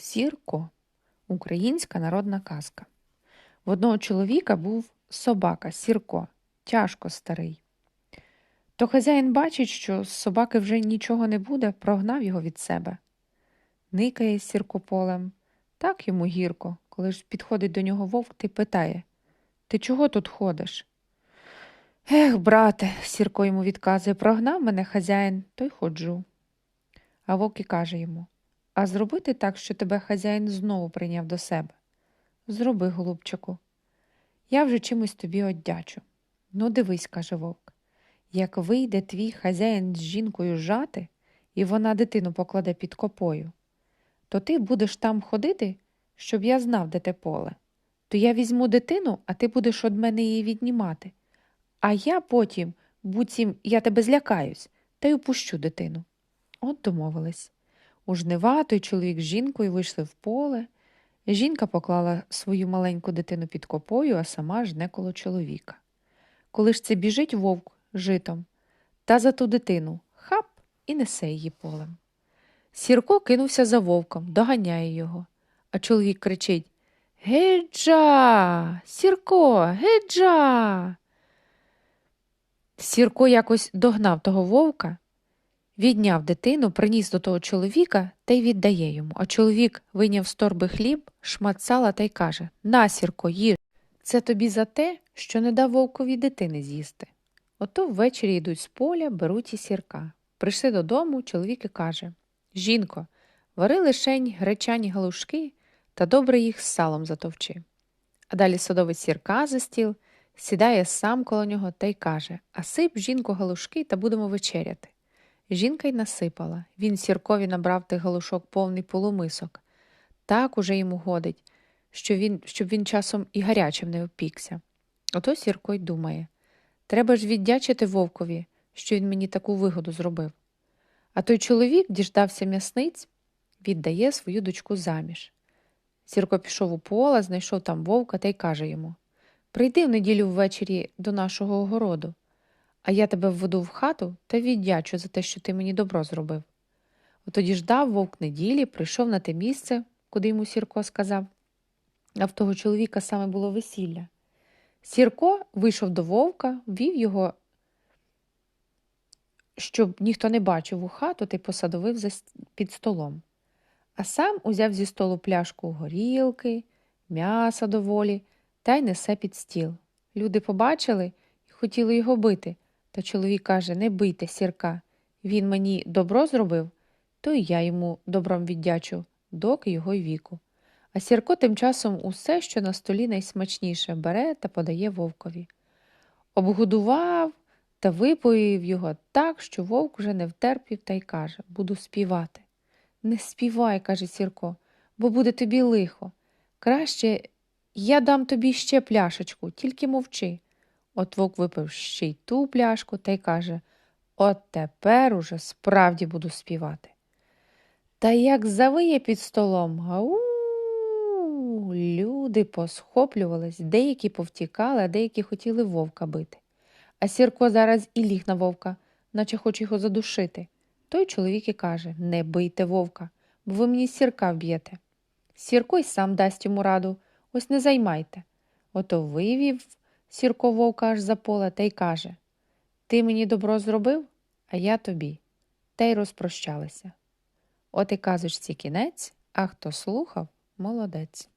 Сірко українська народна казка. В одного чоловіка був собака Сірко, тяжко старий. То хазяїн бачить, що з собаки вже нічого не буде, прогнав його від себе. Никає Сірко полем. Так йому гірко, коли ж підходить до нього вовк та питає Ти чого тут ходиш? Ех, брате, Сірко йому відказує, прогнав мене хазяїн, то й ходжу. А вовк і каже йому А зробити так, що тебе хазяїн знову прийняв до себе. Зроби, голубчику. Я вже чимось тобі оддячу. Ну, дивись, каже вовк, як вийде твій хазяїн з жінкою жати, і вона дитину покладе під копою, то ти будеш там ходити, щоб я знав, де те поле. То я візьму дитину, а ти будеш од мене її віднімати. А я потім, буцім, я тебе злякаюсь, та й упущу дитину. От домовились. У жнива той чоловік з жінкою вийшли в поле. Жінка поклала свою маленьку дитину під копою, а сама жне коло чоловіка. Коли ж це біжить вовк житом, та за ту дитину хап і несе її полем. Сірко кинувся за вовком, доганяє його, а чоловік кричить Геджа, Сірко, геджа. Сірко якось догнав того вовка, відняв дитину, приніс до того чоловіка та й віддає йому. А чоловік вийняв з торби хліб, шмат сала та й каже На, Сірко, їж. Це тобі за те, що не дав вовкові дитини з'їсти. Ото ввечері йдуть з поля, беруть і сірка. Прийшли додому, чоловік і каже Жінко, вари лишень гречані галушки та добре їх з салом затовчи. А далі садовить сірка за стіл, сідає сам коло нього та й каже А сип, жінку, галушки та будемо вечеряти. Жінка й насипала. Він сіркові набрав тих галушок повний полумисок. Так уже йому годить, що він, щоб він часом і гарячим не опікся. Ото Сірко й думає треба ж віддячити вовкові, що він мені таку вигоду зробив. А той чоловік діждався м'ясниць, віддає свою дочку заміж. Сірко пішов у поле, знайшов там вовка та й каже йому Прийди в неділю ввечері до нашого огороду, а я тебе введу в хату та віддячу за те, що ти мені добро зробив. Отоді ждав вовк неділі, прийшов на те місце, куди йому Сірко сказав. А в того чоловіка саме було весілля. Сірко вийшов до вовка, вів його, щоб ніхто не бачив у хату та й посадовив під столом. А сам узяв зі столу пляшку горілки, м'яса доволі та й несе під стіл. Люди побачили і хотіли його бити. Та чоловік каже Не бийте, сірка. Він мені добро зробив, то й я йому добром віддячу, доки його й віку. А Сірко тим часом усе, що на столі найсмачніше, бере та подає вовкові. Обгодував та випоїв його так, що вовк уже не втерпів та й каже Буду співати. Не співай, каже Сірко, бо буде тобі лихо. Краще я дам тобі ще пляшечку, тільки мовчи. От випив ще й ту пляшку та й каже От тепер уже справді буду співати. Та як завиє під столом, гау. Люди посхоплювались, деякі повтікали, а деякі хотіли вовка бити. А Сірко зараз і ліг на вовка, наче хоче його задушити. Той чоловік і каже Не бийте вовка, бо ви мені сірка вб'єте. Сірко й сам дасть йому раду, ось не займайте. Ото вивів Сірко вовка аж за поле та й каже Ти мені добро зробив, а я тобі. Та й розпрощалися. От і казочці кінець, а хто слухав, молодець.